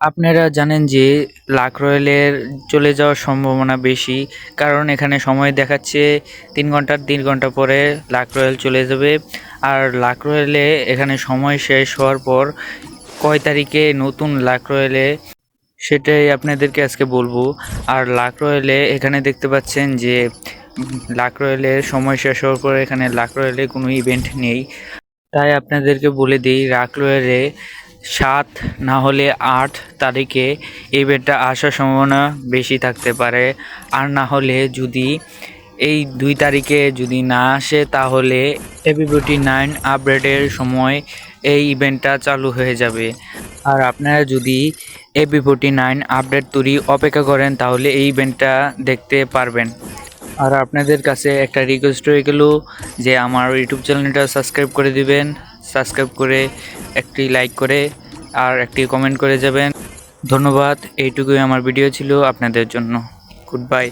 আপনারা জানেন যে লাক রয়েলের চলে যাওয়ার সম্ভাবনা বেশি, কারণ এখানে সময় দেখাচ্ছে তিন ঘণ্টার তিন ঘণ্টা পরে লাক রয়েল চলে যাবে। আর লাক রয়েলে এখানে সময় শেষ হওয়ার পর কয় তারিখে নতুন লাক রয়েলে সেটাই আপনাদেরকে আজকে বলব। আর লাক রয়েলে এখানে দেখতে পাচ্ছেন যে লাক রয়েলের সময় শেষ হওয়ার পর এখানে লাক রয়েলে কোনো ইভেন্ট নেই। তাই আপনাদেরকে বলে দিই লাক রয়েলে সাত না হলে আট তারিখে ইভেন্টটা আসার সম্ভাবনা বেশি থাকতে পারে। আর না হলে যদি এই দুই তারিখে যদি না আসে, তাহলে এপিবিটি নাইন আপডেটের সময় এই ইভেন্টটা চালু হয়ে যাবে। আর আপনারা যদি এবি ফোর্টি নাইন আপডেট তৈরি অপেক্ষা করেন, তাহলে এই ইভেন্টটা দেখতে পারবেন। আর আপনাদের কাছে একটা রিকোয়েস্ট রয়ে গেল যে আমার ইউটিউব চ্যানেলটা সাবস্ক্রাইব করে দিবেন। সাবস্ক্রাইব করে, একটি লাইক করে, আর একটি কমেন্ট করে যাবেন। ধন্যবাদ, এইটুকুই আমার ভিডিও ছিল আপনাদের জন্য। Good bye